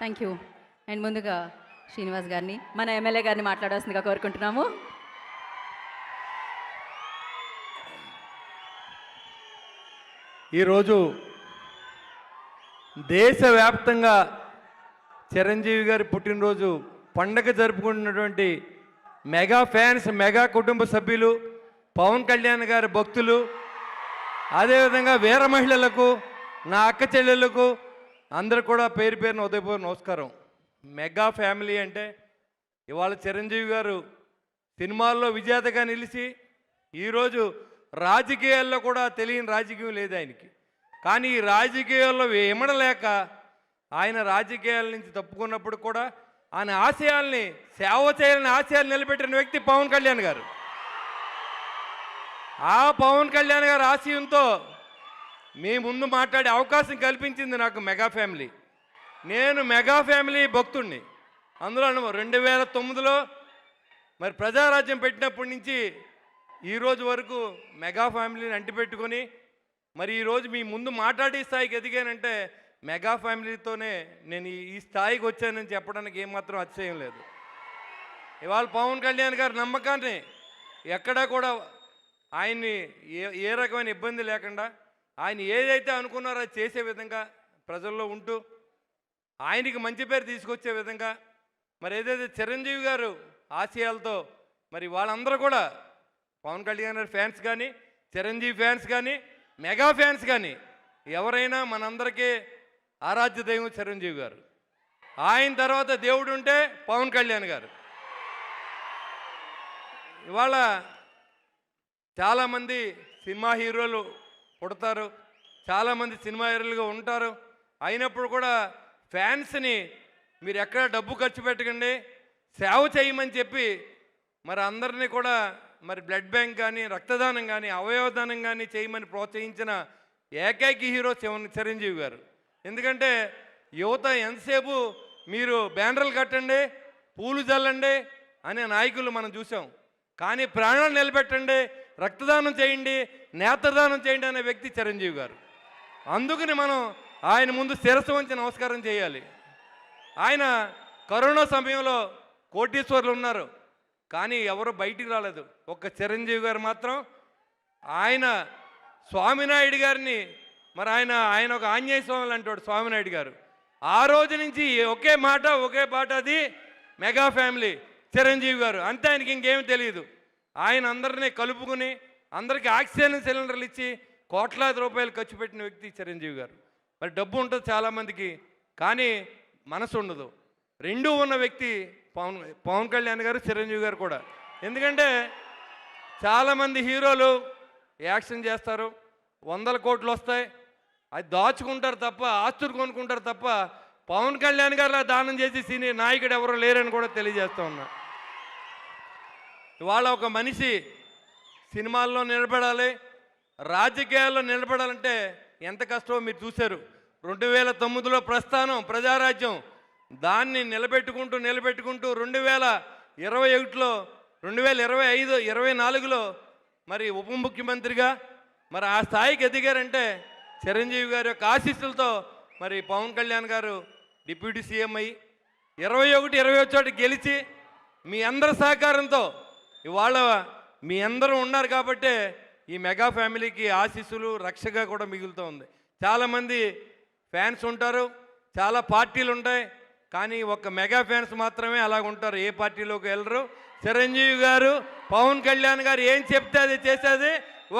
Thank you and ముందుగా శ్రీనివాస్ గారిని మన ఎమ్మెల్యే గారిని మాట్లాడాల్సిందిగా కోరుకుంటున్నాము. ఈరోజు దేశవ్యాప్తంగా చిరంజీవి గారి పుట్టినరోజు పండగ జరుపుకుంటున్నటువంటి మెగా ఫ్యాన్స్ మెగా కుటుంబ సభ్యులు పవన్ కళ్యాణ్ గారి భక్తులు అదేవిధంగా వీర మహిళలకు నా అక్క చెల్లెళ్ళకు అందరు కూడా పేరు పేరున ఉదయపూర్ నమస్కారం. మెగా ఫ్యామిలీ అంటే ఇవాళ చిరంజీవి గారు సినిమాల్లో విజేతగా నిలిచి ఈరోజు రాజకీయాల్లో కూడా తెలియని రాజకీయం లేదు ఆయనకి. కానీ ఈ రాజకీయాల్లో ఏమడలేక ఆయన రాజకీయాల నుంచి తప్పుకున్నప్పుడు కూడా ఆయన ఆశయాల్ని సేవ చేయాలని ఆశయాలు నిలబెట్టిన వ్యక్తి పవన్ కళ్యాణ్ గారు. ఆ పవన్ కళ్యాణ్ గారి ఆశయంతో మీ ముందు మాట్లాడే అవకాశం కల్పించింది నాకు మెగా ఫ్యామిలీ. నేను మెగా ఫ్యామిలీ భక్తుణ్ణి. అందులో రెండు వేల తొమ్మిదిలో మరి ప్రజారాజ్యం పెట్టినప్పటి నుంచి ఈరోజు వరకు మెగా ఫ్యామిలీని అంటిపెట్టుకొని మరి ఈరోజు మీ ముందు మాట్లాడే స్థాయికి ఎదిగానంటే మెగా ఫ్యామిలీతోనే నేను ఈ- ఈ స్థాయికి వచ్చానని చెప్పడానికి ఏమాత్రం అతిశయం లేదు. ఇవాళ పవన్ కళ్యాణ్ గారి నమ్మకాన్ని ఎక్కడా కూడా ఆయన్ని ఏ ఏ రకమైన ఇబ్బంది లేకుండా ఆయన ఏదైతే అనుకున్నారో అది చేసే విధంగా ప్రజల్లో ఉంటూ ఆయనకి మంచి పేరు తీసుకొచ్చే విధంగా మరి ఏదైతే చిరంజీవి గారు ఆశయాలతో మరి వాళ్ళందరూ కూడా పవన్ కళ్యాణ్ గారి ఫ్యాన్స్ కానీ చిరంజీవి ఫ్యాన్స్ కానీ మెగా ఫ్యాన్స్ కానీ ఎవరైనా మనందరికీ ఆరాధ్య దైవం చిరంజీవి గారు. ఆయన తర్వాత దేవుడు ఉంటే పవన్ కళ్యాణ్ గారు. ఇవాళ చాలామంది సినిమా హీరోలు పుడతారు. చాలామంది సినిమా హీరోలుగా ఉంటారు. అయినప్పుడు కూడా ఫ్యాన్స్ని మీరు ఎక్కడ డబ్బు ఖర్చు పెట్టకండి సేవ చేయమని చెప్పి మరి అందరినీ కూడా మరి బ్లడ్ బ్యాంక్ కానీ రక్తదానం కానీ అవయవదానం కానీ చేయమని ప్రోత్సహించిన ఏకైక హీరో చివ- చిరంజీవి గారు. ఎందుకంటే యువత ఎంతసేపు మీరు బ్యానర్లు కట్టండి పూలు చల్లండి అనే నాయకులు మనం చూసాం. కానీ ప్రాణాలు నిలబెట్టండి రక్తదానం చేయండి నేత్రదానం చేయండి అనే వ్యక్తి చిరంజీవి గారు. అందుకని మనం ఆయన ముందు శిరస్సు వంచి నమస్కారం చేయాలి. ఆయన కరోనా సమయంలో కోటీశ్వర్లు ఉన్నారు. కానీ ఎవరు బయటికి రాలేదు. ఒక్క చిరంజీవి గారు మాత్రం ఆయన స్వామినాయుడు గారిని మరి ఆయన ఆయన ఒక ఆంజనేయ స్వామి అంటాడు స్వామినాయుడు గారు. ఆ రోజు నుంచి ఒకే మాట ఒకే పాట అది మెగా ఫ్యామిలీ చిరంజీవి గారు. అంతే ఆయనకి ఇంకేం తెలియదు. ఆయన అందరినీ కలుపుకుని అందరికీ ఆక్సిజన్ సిలిండర్లు ఇచ్చి కోట్లాది రూపాయలు ఖర్చు పెట్టిన వ్యక్తి చిరంజీవి గారు. మరి డబ్బు ఉంటుంది చాలామందికి కానీ మనసు ఉండదు. రెండూ ఉన్న వ్యక్తి పవన్ పవన్ కళ్యాణ్ గారు చిరంజీవి గారు కూడా. ఎందుకంటే చాలామంది హీరోలు యాక్షన్ చేస్తారు వందల కోట్లు వస్తాయి అది దాచుకుంటారు తప్ప ఆస్తులు కొనుక్కుంటారు తప్ప పవన్ కళ్యాణ్ గారు దానం చేసి సినీ నాయకుడు ఎవరు లేరని కూడా తెలియజేస్తా ఉన్నా. ఇవాళ ఒక మనిషి సినిమాల్లో నిలబడాలి రాజకీయాల్లో నిలబడాలంటే ఎంత కష్టమో మీరు చూశారు. రెండు వేల తొమ్మిదిలో ప్రస్థానం ప్రజారాజ్యం దాన్ని నిలబెట్టుకుంటూ నిలబెట్టుకుంటూ రెండు వేల ఇరవై ఒకటిలో రెండు వేల ఇరవై ఐదు ఇరవై నాలుగులో మరి ఉప ముఖ్యమంత్రిగా మరి ఆ స్థాయికి ఎదిగారంటే చిరంజీవి గారి యొక్క ఆశీస్సులతో మరి పవన్ కళ్యాణ్ గారు డిప్యూటీ సీఎం అయ్యి ఇరవై ఒకటి ఇరవై ఒకటి గెలిచి మీ అందరి సహకారంతో ఇవాళ మీ అందరూ ఉన్నారు కాబట్టే ఈ మెగా ఫ్యామిలీకి ఆశీస్సులు రక్షగా కూడా మిగులుతూ ఉంది. చాలామంది ఫ్యాన్స్ ఉంటారు చాలా పార్టీలు ఉంటాయి కానీ ఒక్క మెగా ఫ్యాన్స్ మాత్రమే అలాగ ఉంటారు. ఏ పార్టీలోకి వెళ్ళరు. చిరంజీవి గారు పవన్ కళ్యాణ్ గారు ఏం చెప్తే అది చేసేది?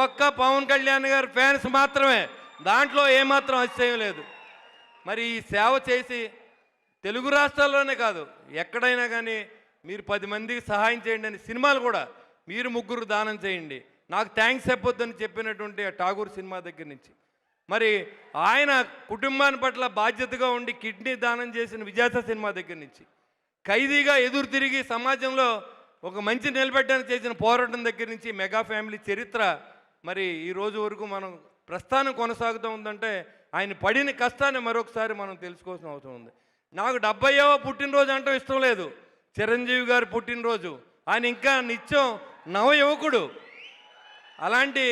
ఒక్క పవన్ కళ్యాణ్ గారు ఫ్యాన్స్ మాత్రమే. దాంట్లో ఏమాత్రం అతిశయం లేదు. మరి ఈ సేవ చేసి తెలుగు రాష్ట్రాల్లోనే కాదు ఎక్కడైనా కానీ మీరు పది మందికి సహాయం చేయండి అని సినిమాలు కూడా మీరు ముగ్గురు దానం చేయండి. నాకు థ్యాంక్స్ చెప్పొద్దని చెప్పినటువంటి ఆ ఠాగూర్ సినిమా దగ్గర నుంచి. మరి ఆయన కుటుంబాన్ని పట్ల బాధ్యతగా ఉండి కిడ్నీ దానం చేసిన విజేత సినిమా దగ్గర నుంచి. ఖైదీగా ఎదురు తిరిగి సమాజంలో ఒక మంచి నిలబెట్టడానికి చేసిన పోరాటం దగ్గర నుంచి మెగా ఫ్యామిలీ చరిత్ర మరి ఈ రోజు వరకు మనం ప్రస్థానం కొనసాగుతూ ఉందంటే ఆయన పడిన కష్టాన్ని మరొకసారి మనం తెలుసుకోవాల్సిన అవసరం ఉంది. నాకు డెబ్బైవ పుట్టినరోజు అంటూ ఇష్టం లేదు. చిరంజీవి గారి పుట్టినరోజు. ఆయన ఇంకా నిత్యం నవ యువకుడు అలాంటి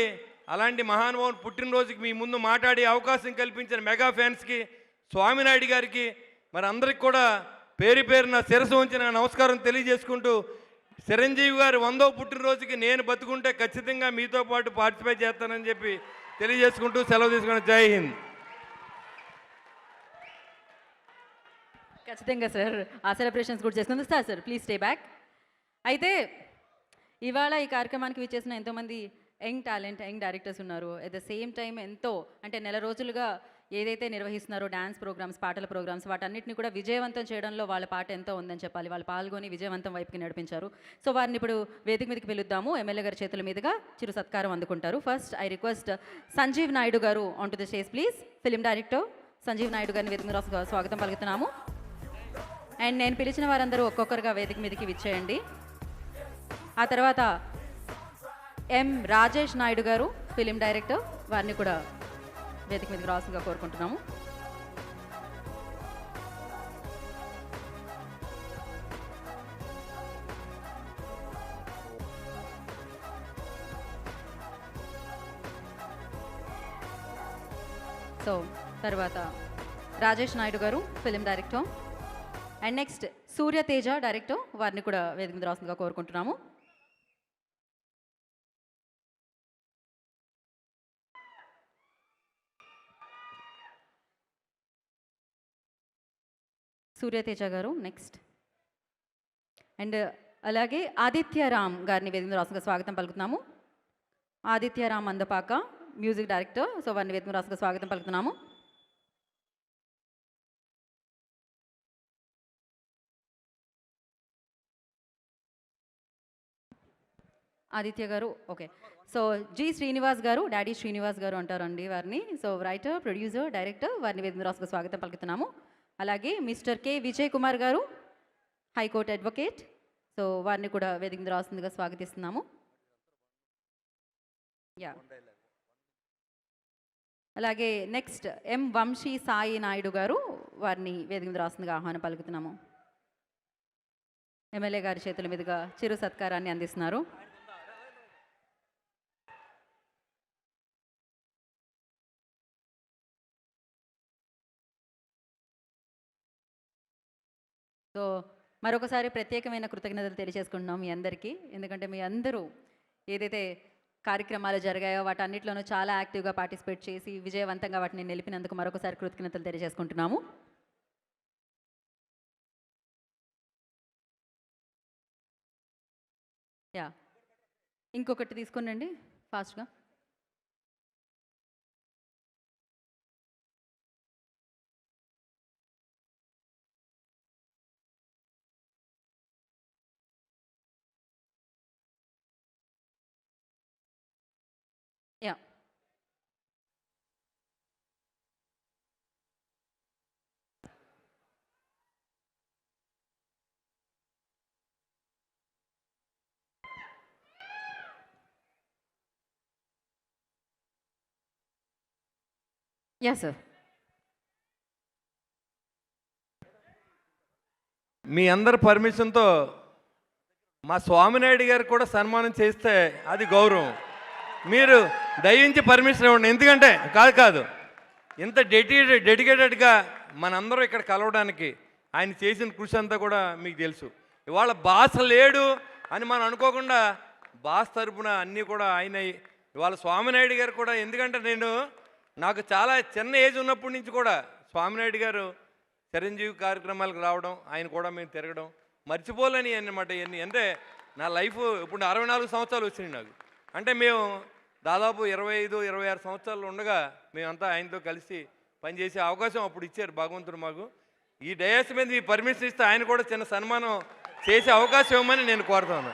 అలాంటి మహానుభావుని పుట్టినరోజుకి మీ ముందు మాట్లాడే అవకాశం కల్పించిన మెగా ఫ్యాన్స్కి స్వామినాయుడు గారికి మరి అందరికి కూడా పేరు పేరున శిరసు ఉంచిన నమస్కారం తెలియజేసుకుంటూ చిరంజీవి గారు వందో పుట్టినరోజుకి నేను బతుకుంటే ఖచ్చితంగా మీతో పాటు పార్టిసిపేట్ చేస్తానని చెప్పి తెలియజేసుకుంటూ సెలవు తీసుకున్న జై హింద్. ఖచ్చితంగా సార్ ఆ సెలబ్రేషన్స్ కూడా చేసుకుంది sir sir please stay back అయితే ఇవాళ ఈ కార్యక్రమానికి విచ్చేసిన ఎంతోమంది యంగ్ టాలెంట్ యంగ్ డైరెక్టర్స్ ఉన్నారు. అట్ ద సేమ్ టైం ఎంతో అంటే నెల రోజులుగా ఏదైతే నిర్వహిస్తున్నారో డ్యాన్స్ ప్రోగ్రామ్స్ పాటల ప్రోగ్రామ్స్ వాటన్నిటిని కూడా విజయవంతం చేయడంలో వాళ్ళ పాట ఎంతో ఉందని చెప్పాలి. వాళ్ళు పాల్గొని విజయవంతం వైపుకి నడిపించారు. సో వారిని ఇప్పుడు వేదిక మీదకి పిలుద్దాము. ఎమ్మెల్యే గారి చేతుల మీదుగా చిరు సత్కారం అందుకుంటారు. First I request Sanjeev Naidu garu on to the stage please film director Sanjeev Naidu గారిని వేదిక మీద స్వాగతం పలుకుతున్నాము. అండ్ నేను పిలిచిన వారందరూ ఒక్కొక్కరుగా వేదిక మీదకి విచ్చేయండి. ఆ తర్వాత ఎం రాజేష్ నాయుడు గారు ఫిలిం డైరెక్టర్ వారిని కూడా వేదిక మీదకి రావాల్సిందిగా కోరుకుంటున్నాము. సో తర్వాత Rajesh Naidu garu film director. And next Surya Teja director వారిని కూడా వేదిక మీద రావాల్సిందిగా కోరుకుంటున్నాము. సూర్యతేజ గారు నెక్స్ట్ అండ్ అలాగే ఆదిత్య రామ్ గారిని వేదిక రాసుగా స్వాగతం పలుకుతున్నాము. Aditya Ram Andapaka music director so వారిని వేదిక రాసుగా స్వాగతం పలుకుతున్నాము. ఆదిత్య గారు ఓకే సో జి శ్రీనివాస్ గారు డాడీ శ్రీనివాస్ గారు అంటారండి వారిని. సో రైటర్ ప్రొడ్యూసర్ డైరెక్టర్ వారిని వేదిక రాసుకు స్వాగతం పలుకుతున్నాము. అలాగే మిస్టర్ కె విజయ్ కుమార్ గారు హైకోర్టు అడ్వకేట్. సో వారిని కూడా వేదిక మీద రాస్తుందిగా స్వాగతిస్తున్నాము. యా. అలాగే నెక్స్ట్ ఎం వంశీ సాయి నాయుడు గారు వారిని వేదిక మీద రాస్తుందిగా ఆహ్వానం పలుకుతున్నాము. ఎమ్మెల్యే గారి చేతుల మీదుగా చిరు సత్కారాన్ని అందిస్తున్నారు. సో మరొకసారి ప్రత్యేకమైన కృతజ్ఞతలు తెలియజేసుకుంటున్నాం మీ అందరికీ. ఎందుకంటే మీ అందరూ ఏదైతే కార్యక్రమాలు జరిగాయో వాటన్నిటిలోనూ చాలా యాక్టివ్గా పార్టిసిపేట్ చేసి విజయవంతంగా వాటిని నిలిపినందుకు మరొకసారి కృతజ్ఞతలు తెలియజేసుకుంటున్నాము. యా. ఇంకొకటి తీసుకోనండి ఫాస్ట్గా. యా సార్ మీ అందరి పర్మిషన్తో మా స్వామినాయుడు గారు కూడా సన్మానం చేస్తే అది గౌరవం. మీరు దయించి పర్మిషన్ ఇవ్వండి. ఎందుకంటే కాదు కాదు. ఇంత డెడికేటెడ్ డెడికేటెడ్గా మనందరం ఇక్కడ కలవడానికి ఆయన చేసిన కృషి అంతా కూడా మీకు తెలుసు. ఇవాళ బాస లేడు అని మనం అనుకోకుండా బాస్ తరపున అన్నీ కూడా ఆయన. ఇవాళ స్వామినాయుడు గారు కూడా ఎందుకంటే నేను నాకు చాలా చిన్న ఏజ్ ఉన్నప్పటి నుంచి కూడా స్వామినాయుడు గారు చిరంజీవి కార్యక్రమాలకు రావడం ఆయన కూడా మేము తిరగడం మర్చిపోలేని అన్నమాట ఇవన్నీ. అంటే నా లైఫ్ ఇప్పుడు అరవై నాలుగు సంవత్సరాలు వచ్చినాయి నాకు. అంటే మేము దాదాపు ఇరవై ఐదు ఇరవై ఆరు సంవత్సరాలు ఉండగా మేమంతా ఆయనతో కలిసి పనిచేసే అవకాశం అప్పుడు ఇచ్చారు భగవంతుడు మాకు. ఈ డయాస్ మీద మీ పర్మిషన్ ఇస్తే ఆయన కూడా చిన్న సన్మానం చేసే అవకాశం ఇవ్వమని నేను కోరుతాను